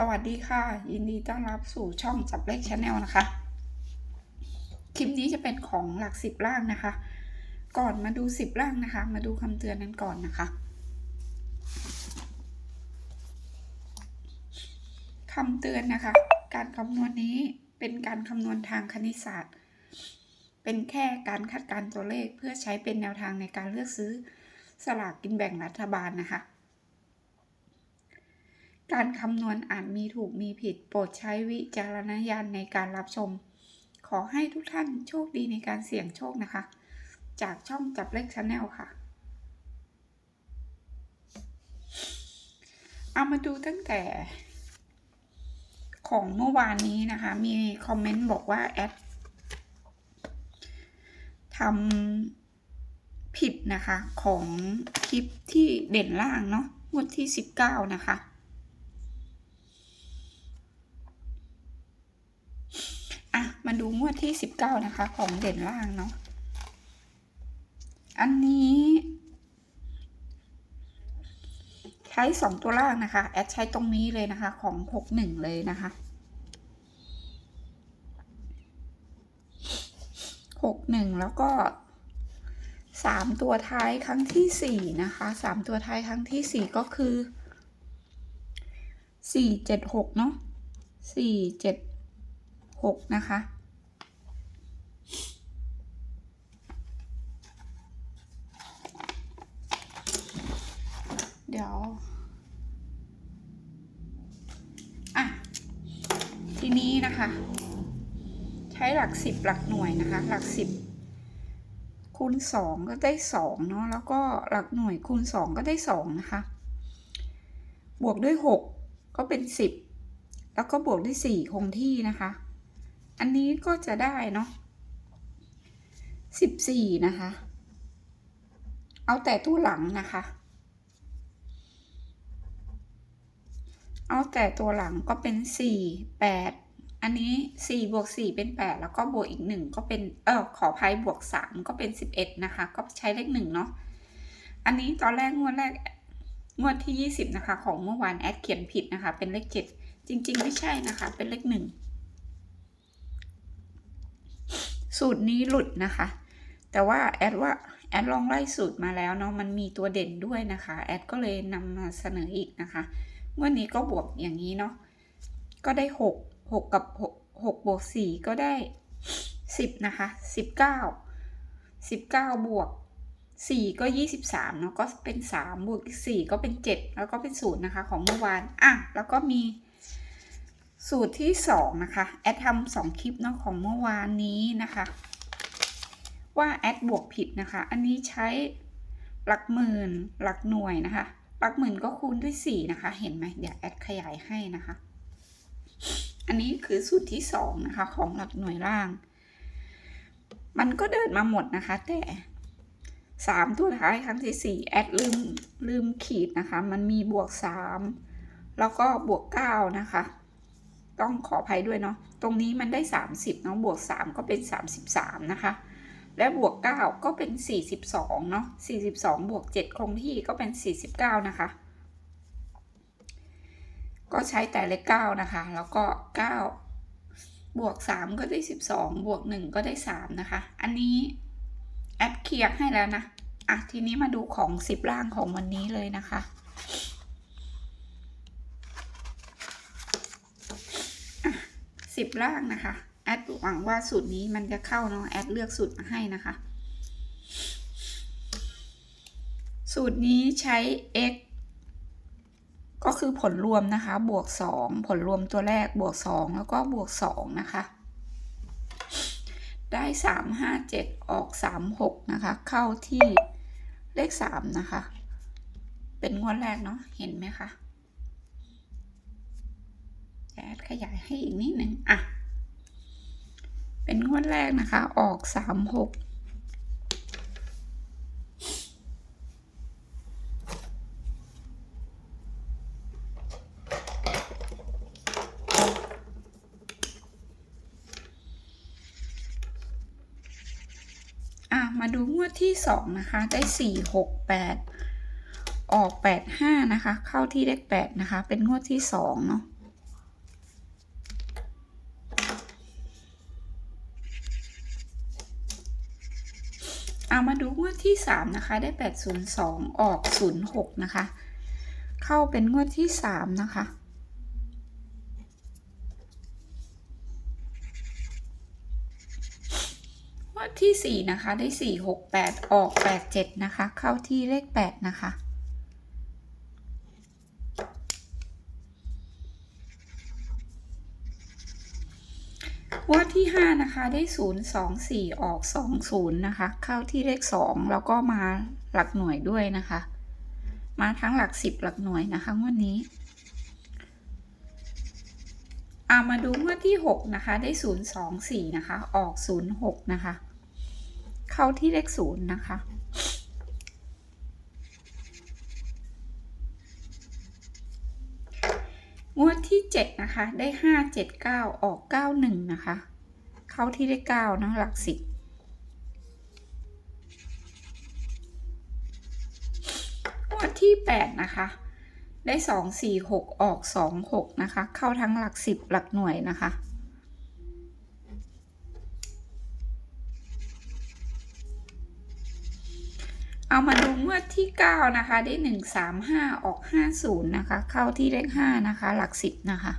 สวัสดีค่ะ ยินดีต้อนรับสู่ช่องจับเลขชาแนลนะคะ คลิปนี้จะเป็นของหลักสิบล่างนะคะ ก่อนมาดูสิบล่างนะคะ มาดูคำเตือนนั้นก่อนนะคะคำเตือนนะคะ การคำนวณนี้เป็นการคำนวณทางคณิตศาสตร์ เป็นแค่การคาดการณ์ตัวเลขเพื่อใช้เป็นแนวทางในการเลือกซื้อสลากกินแบ่งรัฐบาลนะคะ การคำนวณอาจมีถูกมีผิด โปรดใช้วิจารณญาณในการรับชม ขอให้ทุกท่านโชคดีในการเสี่ยงโชคนะคะ จากช่องจับเลขชาแนลค่ะ เอามาดูตั้งแต่ ของเมื่อวานนี้นะคะ มีคอมเมนต์บอกว่า แอดทำผิดนะคะของคลิปที่เด่นล่างเนาะงวดที่ 19 นะคะ อะมาดูงวดที่19นะคะ ของเด่นล่างเนาะอันนี้ ใช้สองตัวล่างนะคะ แอดใช้ตรงนี้เลยนะคะ ของ61เลยนะคะ61แล้วก็สามตัวท้ายครั้งที่สี่นะคะสามตัวท้ายครั้งที่สี่ก็คือสี่เจ็ดหกเนาะสี่เจ็ด หกนะคะ เดี๋ยว อะ ทีนี้นะคะ ใช้หลักสิบหลักหน่วยนะคะ หลักสิบคูณสองก็ได้สองเนาะแล้วก็หลักหน่วยคูณสองก็ได้สองนะคะ บวกด้วยหกก็เป็นสิบแล้วก็บวกด้วยสี่คงที่นะคะ อันนี้ก็จะได้เนาะสิบสี่นะคะ เอาแต่ตัวหลังนะคะ เอาแต่ตัวหลังก็เป็นสี่แปดอันนี้สี่บวกสี่เป็นแปดแล้วก็บวกอีกหนึ่งก็เป็น เออขออภัยบวกสามก็เป็นสิบเอ็ดนะคะ ก็ใช้เลขหนึ่งเนาะ อันนี้ตอนแรกงวดแรกงวดที่ยี่สิบนะคะ ของเมื่อวานแอดเขียนผิดนะคะ เป็นเลขเจ็ดจริง ๆ ไม่ใช่นะคะ เป็นเลขหนึ่ง สูตรนี้หลุดนะคะ แต่ว่าแอดว่าแอดลองไล่สูตรมาแล้วเนาะมันมีตัวเด่นด้วยนะคะ แอดก็เลยนำมาเสนออีกนะคะงวดนี้ก็บวกอย่างนี้เนาะก็ได้หกหกกับหกหกบวกสี่ก็ได้สิบนะคะสิบเก้าสิบเก้าบวกสี่ก็ยี่สิบสามเนาะก็เป็นสามบวกสี่ก็เป็นเจ็ดแล้วก็เป็นศูนย์นะคะ ของเมื่อวานอะแล้วก็มี สูตรที่สองนะคะ แอดทำสองคลิปเนาะของเมื่อวานนี้นะคะ ว่าแอดบวกผิดนะคะ อันนี้ใช้หลักหมื่นหลักหน่วยนะคะ หลักหมื่นก็คูณด้วยสี่นะคะ เห็นไหมเดี๋ยวแอดขยายให้นะคะ อันนี้คือสูตรที่สองนะคะของหลักหน่วยล่าง มันก็เดินมาหมดนะคะ แต่สามตัวท้ายครั้งที่สี่แอดลืมลืมขีดนะคะ มันมีบวกสามแล้วก็บวกเก้านะคะ ต้องขออภัยด้วยเนาะตรงนี้มันได้สามสิบเนาะบวกสามก็เป็นสามสิบสามนะคะ และบวกเก้าก็เป็นสี่สิบสองเนาะสี่สิบสองบวกเจ็ดคงที่ก็เป็นสี่สิบเก้านะคะ ก็ใช้แต่เลขเก้านะคะ แล้วก็เก้าบวกสามก็ได้สิบสองบวกหนึ่งก็ได้สามนะคะ อันนี้แอดเคลียร์ให้แล้วนะ อะ ทีนี้มาดูของสิบล่างของวันนี้เลยนะคะ สิบล่างนะคะ แอดหวังว่าสูตรนี้มันจะเข้าเนาะแอดเลือกสูตรมาให้นะคะ สูตรนี้ใช้ x ก็คือผลรวมนะคะ บวกสองผลรวมตัวแรกบวกสองแล้วก็บวกสองนะคะ ได้สามห้าเจ็ดออกสามหกนะคะ เข้าที่เลขสามนะคะ เป็นงวดแรกเนาะเห็นไหมคะ แอดขยายให้อีกนิดหนึ่งอะ เป็นงวดแรกนะคะ ออกสามหกอะมาดูงวดที่สองนะคะ ได้สี่หกแปดออกแปดห้านะคะ เข้าที่เลขแปดนะคะ เป็นงวดที่สองเนาะ เอามาดูงวดที่สามนะคะ ได้แปดศูนย์สองออกศูนย์หกนะคะ เข้าเป็นงวดที่สามนะคะ งวดที่สี่นะคะ ได้สี่หกแปดออกแปดเจ็ดนะคะ เข้าที่เลขแปดนะคะ วดที่ห้านะคะ ได้ศูนย์สองสี่ออกสองศูนย์นะคะ เข้าที่เลขสองแล้วก็มาหลักหน่วยด้วยนะคะ มาทั้งหลักสิบหลักหน่วยนะคะงวดนี้เอามาดูงวดที่หกนะคะ ได้ศูนย์สองสี่นะคะ ออกศูนย์หกนะคะ เข้าที่เลขศูนย์นะคะ 7 นะคะ ได้ 5 7 9 ออก 9 1 นะคะ เข้าที่ได้ 9 นะหลักสิบหมวที่ 8 นะคะ ได้ 2 4 6 ออก 2 6 นะคะ เข้าทั้งหลัก 10 หลักหน่วยนะคะ เอามาดูงวดที่เก้านะคะ ได้หนึ่งสามห้าออกห้าศูนย์นะคะ เข้าที่เลขห้านะคะ หลักสิบนะคะ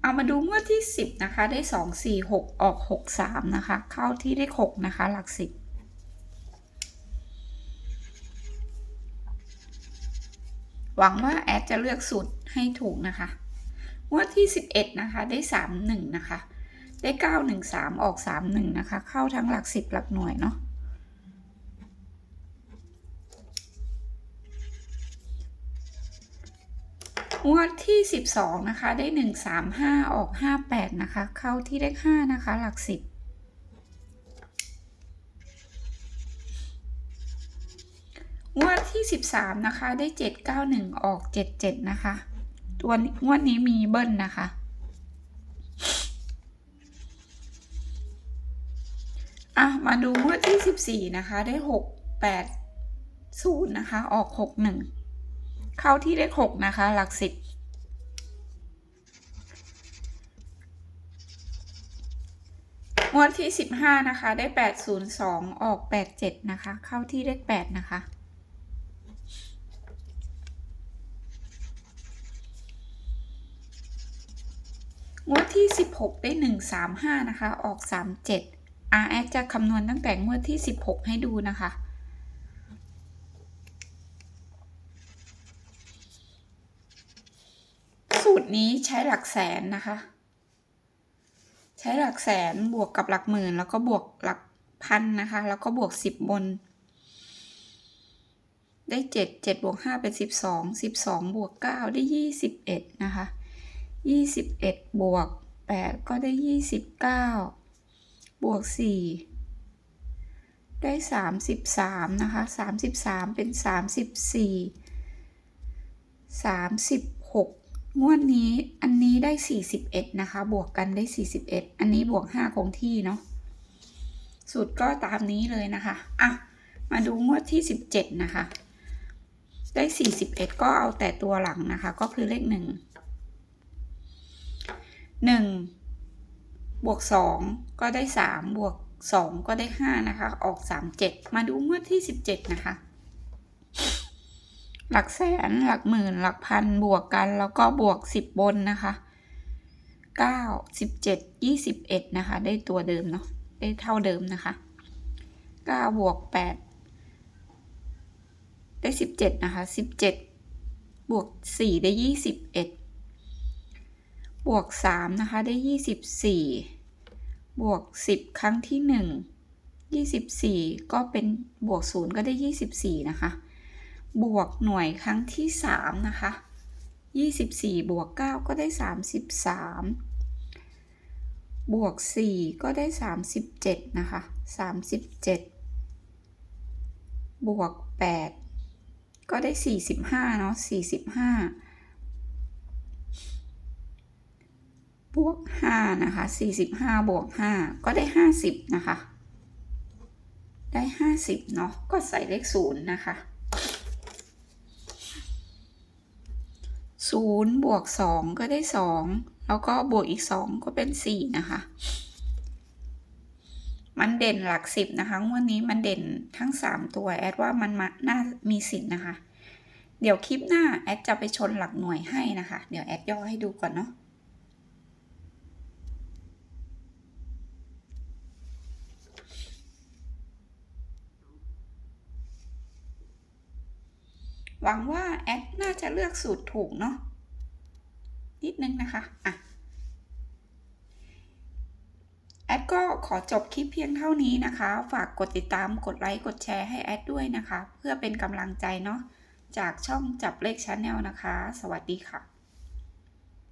เอามาดูงวดที่สิบนะคะ ได้สองสี่หกออกหกสามนะคะ เข้าที่เลขหกนะคะ หลักสิบหวังว่าแอดจะเลือกสูตรให้ถูกนะคะ งวดที่ 11 นะคะ ได้ 3 1 นะคะ ได้ 9 1 3 ออก 3 1 นะคะ เข้าทั้งหลัก 10 หลักหน่วยเนาะงวดที่ 12 นะคะ ได้ 1 3 5 ออก 5 8 นะคะ เข้าที่เลข5นะคะ หลัก 10งวดที่ 13 นะคะ ได้ 7 9 1 ออก 7 7 นะคะ ตัวงวดนี้มีเบิ้ลนะคะ อะ มาดูงวดที่14นะคะ ได้6 8 0นย์นะคะ ออก6 1เข้าที่เลข6นะคะ หลักสิบงวดที่15นะคะ ได้802องออก87นะคะ เข้าที่เลข8นะคะ งวดที่ 16 ได้ 135 นะคะ ออก 37 RS จะคำนวณตั้งแต่งวดที่ 16 ให้ดูนะคะ สูตรนี้ใช้หลักแสนนะคะ ใช้หลักแสนบวกกับหลักหมื่น แล้วก็บวกหลักพันนะคะ แล้วก็บวก 10 บน ได้ 7 7บวก5เป็น 12 12 บวก 9 ได้ 21 นะคะ ยี่สิบเอ็ดบวกแปดก็ได้ยี่สิบเก้าบวกสี่ได้สามสิบสามนะคะสามสิบสามเป็นสามสิบสี่สามสิบหกงวดนี้อันนี้ได้สี่สิบเอ็ดนะคะ บวกกันได้สี่สิบเอ็ดอันนี้บวกห้าคงที่เนาะสูตรก็ตามนี้เลยนะคะ อะ มาดูงวดที่สิบเจ็ดนะคะ ได้สี่สิบเอ็ดก็เอาแต่ตัวหลังนะคะ ก็คือเลขห นึ่งหนึ่งบวกสองก็ได้สามบวกสองก็ได้ห้านะคะ ออกสามเจ็ดมาดูงวดที่สิบเจ็ดนะคะ หลักแสน หลักหมื่น หลักพัน บวกกัน แล้วก็บวกสิบบนนะคะเก้าสิบเจ็ดยี่สิบเอ็ดนะคะ ได้ตัวเดิมเนาะ ได้เท่าเดิมนะคะเก้าบวกแปดได้สิบเจ็ดนะคะสิบเจ็ดบวกสี่ได้ยี่สิ บวก 3 นะคะ ได้ 24 บวก 10 ครั้งที่ 1 24 ก็เป็นบวก 0 ก็ได้ 24 นะคะ บวกหน่วยครั้งที่ 3 นะคะ 24 บวก 9 ก็ได้ 33 บวก 4 ก็ได้ 37 นะคะ 37 บวก 8 ก็ได้ 45 เนาะ45 บวกห้านะคะสี่สิบห้าบวกห้าก็ได้ห้าสิบนะคะ ได้ห้าสิบเนาะก็ใส่เลขศูนย์นะคะศูนย์บวกสองก็ได้สองแล้วก็บวกอีกสองก็เป็นสี่นะคะ มันเด่นหลักสิบนะคะงวันนี้มันเด่นทั้งสามตัวแอดว่ามันมาน่ามีสิทธิ์นะคะ เดี๋ยวคลิปหน้าแอดจะไปชนหลักหน่วยให้นะคะ เดี๋ยวแอดย่อให้ดูก่อนเนาะ หวังว่าแอดน่าจะเลือกสูตรถูกเนาะนิดนึงนะคะอะแอดก็ขอจบคลิปเพียงเท่านี้นะคะ ฝากกดติดตามกดไลค์กดแชร์ให้แอดด้วยนะคะ เพื่อเป็นกำลังใจเนาะจากช่องจับเลขชาแนลนะคะ สวัสดีค่ะ